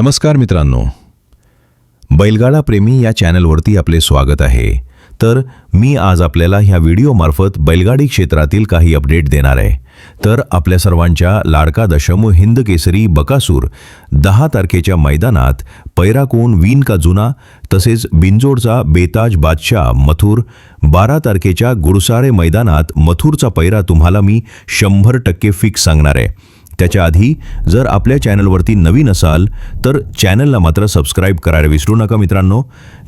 नमस्कार मित्रांनो. बैलगाडा प्रेमी या चॅनलवरती आपले स्वागत आहे. तर मी आज आपल्याला ह्या व्हिडिओमार्फत बैलगाडी क्षेत्रातील काही अपडेट देणार आहे. तर आपल्या सर्वांच्या लाडका दशम हिंद केसरी बकासूर दहा तारखेच्या मैदानात पैराकोन वीन का जुना तसेच बिंजोडचा बेताज बादशाह मथुर बारा तारखेच्या गुडसारे मैदानात मथुरचा पैरा तुम्हाला मी शंभर टक्के फिक्स सांगणार आहे. त्याच्या आधी जर आपल्या चॅनलवरती नवीन असाल तर चॅनलला मात्र सबस्क्राईब करायला विसरू नका मित्रांनो.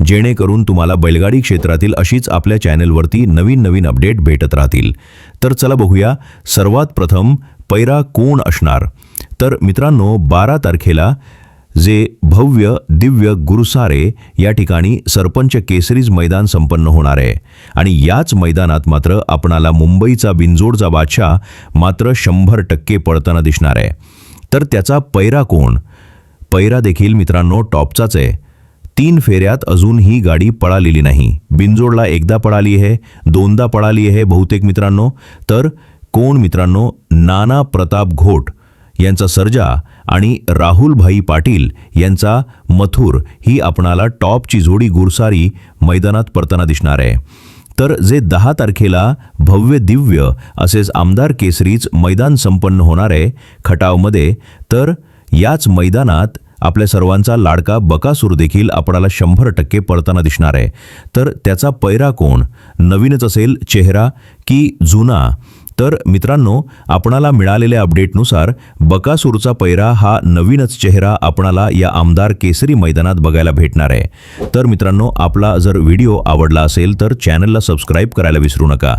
जेणेकरून तुम्हाला बैलगाडी क्षेत्रातील अशीच आपल्या चॅनलवरती नवीन नवीन अपडेट भेटत राहतील. तर चला बघूया. सर्वात प्रथम पैरा कोण असणार? तर मित्रांनो बारा तारखेला जे भव्य दिव्य गुरुसारे या ठिकाणी सरपंच केसरीज मैदान संपन्न होणार आहे. आणि याच मैदानात मात्र आपणाला मुंबईचा बिंजोडचा बादशाह मात्र शंभर टक्के पळताना दिसणार आहे. तर त्याचा पैरा कोण? पैरा देखील मित्रांनो टॉपचाच आहे. तीन फेऱ्यात अजून ही गाडी पळालेली नाही. बिंजोडला एकदा पळाली आहे दोनदा पळाली आहे बहुतेक मित्रांनो. तर कोण मित्रांनो? नाना प्रताप घोट. यांचा सर्जा आणि राहुलभाई पाटील यांचा मथुर ही आपणाला टॉपची जोडी गुरसारी मैदानात परताना दिसणार आहे. तर जे दहा तारखेला भव्य दिव्य असेच आमदार केसरीच मैदान संपन्न होणार आहे खटावमध्ये तर याच मैदानात आपल्या सर्वांचा लाडका बकासूर देखील आपणाला शंभर टक्के परताना दिसणार आहे. तर त्याचा पैरा कोण? नवीनच असेल चेहरा की जुना? तर मित्रांनो आपणाला मिळालेल्या अपडेटनुसार बकासूरचा पैरा हा नवीनच चेहरा आपणाला या आमदार केसरी मैदानात बघायला भेटणार आहे. तर मित्रांनो आपला जर व्हिडिओ आवडला असेल तर चॅनलला सबस्क्राईब करायला विसरू नका.